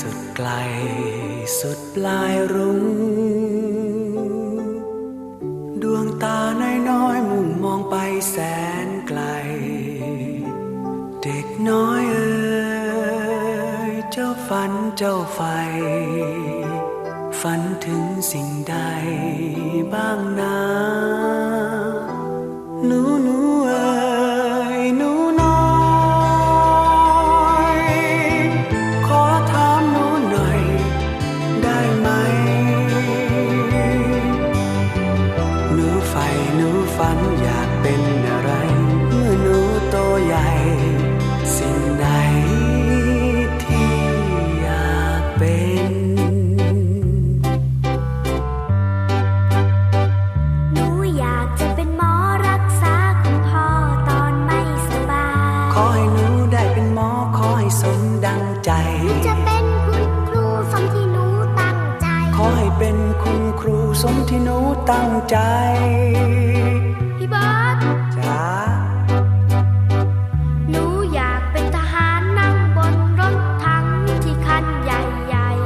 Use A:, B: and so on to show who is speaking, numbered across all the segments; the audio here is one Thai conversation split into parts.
A: สุดไกล สุดปลายรุ้งดวงตาน้อยๆ มุ่งมองไปแสนไกล เด็กน้อยเอ๋ยเจ้าฝันเจ้าไฟ ฝันถึงสิ่งใดบ้างนะ ใจ จะ
B: เป็นคุณครูสมที่หนูตั้งใจ
A: ขอให้เป็นคุณครูสมที่หนูตั้งใจ
B: พี่เบิร์ด
A: จ้า
B: หนูอยากเป็นทหารนั่งบนรถถังที่คันใหญ่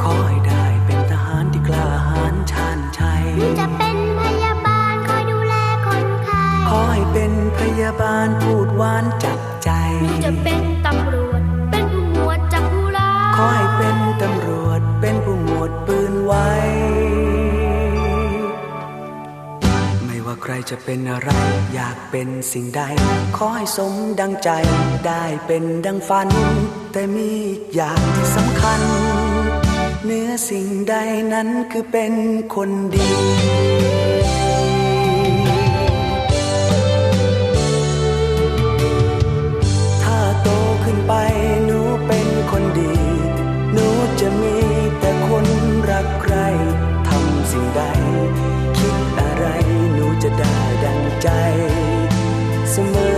A: ขอให้ได้เป็นทหารที่กล้าหาญชาญชัย
B: ๆหนูจะเป็นพยาบาลคอยดูแลคนไข้
A: ขอให้เป็นพยาบาลพูดหวานจับใจ
B: หนูจะเป็นตำรวจ
A: ไว้ ไม่ว่าใครจะเป็นอะไร อยากเป็นสิ่งใด ขอให้สมดังใจ ได้เป็นดังฝัน แต่มีอีกอย่างที่สำคัญ เนื้อสิ่งใดนั้นคือเป็นคนดีถ้าโตขึ้นไปหนูเป็นคนดี ใจเสมอ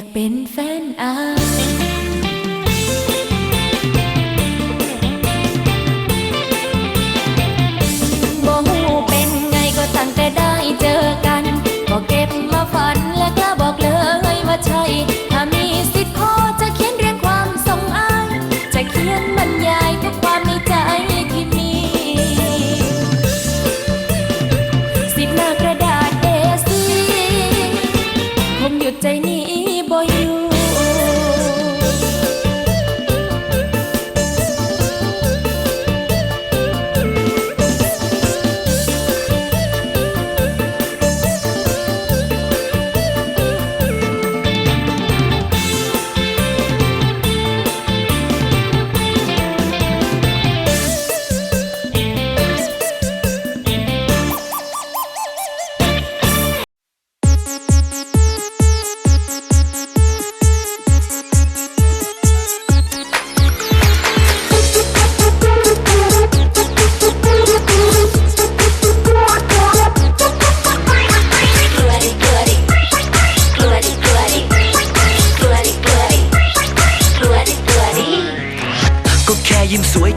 A: ากเป็นแฟนอาบอกฮู้เป็นไงก็ตั้งแต่ได้เจอ
B: กัน ก็เก็บมาฝันแล้วก็บอกเลยว่าใช่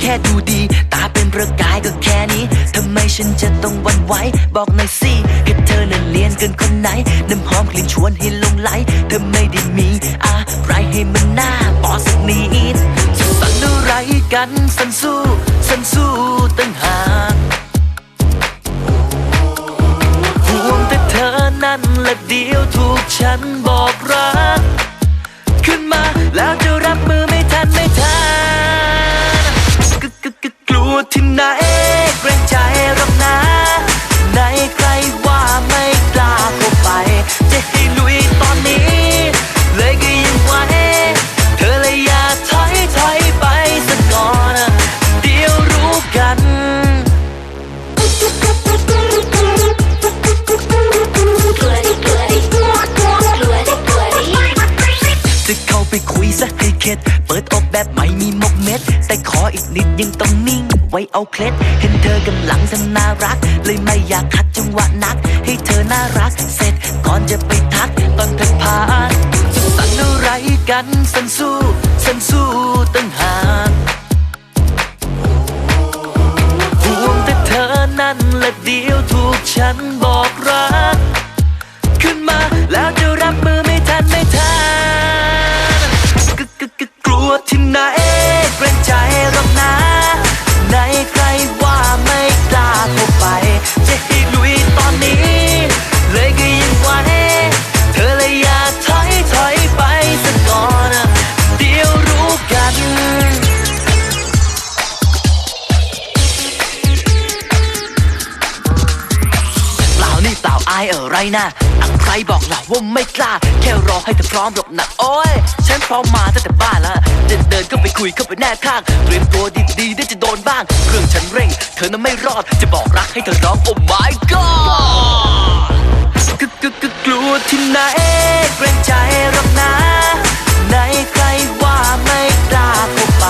C: แค่ดูดี ตาเป็นประกายก็แค่นี้ทำไมฉันจะต้องวันไหว บอกหน่อยสิให้เธอนั้นเลียนเกินคนไหน น้ำหอมกลิ่นชวนให้ลงไหล เธอไม่ได้มีอะไรให้มันน่าปอสักนิดจะสั่นอะไรกันสันสู้สันสู้ตั้งหากห่วงแต่เธอนั่นและเดียวถูกฉันบอกรัก ขึ้นมาแล้วจะรับมือไม่ทันไม่ทัน ลัวที่ไหนเกรงใจรักนา เอาเคล็ด เห็นเธอกำลังทำน่ารัก เลยไม่อยากคัดจังหวะนัก ให้เธอน่ารัก เสร็จก่อนจะไปทักตอนเธอผ่านจะสั่นอะไรกันสันสู้สันสู้ตั้งหากห่วงแต่เธอนั่นและเดียวถูกฉันบอกรัก ขึ้นมาแล้วจะรับมือไม่ทันไม่ทันกึกกึกกึกกลัวที่ไหน ไรนะอะใครบอกล่ะว่าไม่กล้า แค่รอให้เธอพร้อมหรอกนะโอ้ย ฉันพร้อมมาตั้งแต่บ้านละจะเดินเข้าไปคุยเข้าไปแนบข้างเตรียมตัวดีๆได้จะโดนบ้าง เครื่องฉันเร่ง เธอนั้นไม่รอด จะบอกรักให้เธอร้อง oh my god กึกกึกกึกกลัวที่ไหนเกรงใจหรอกนะ ไหนใครว่าไม่กล้าเข้าไป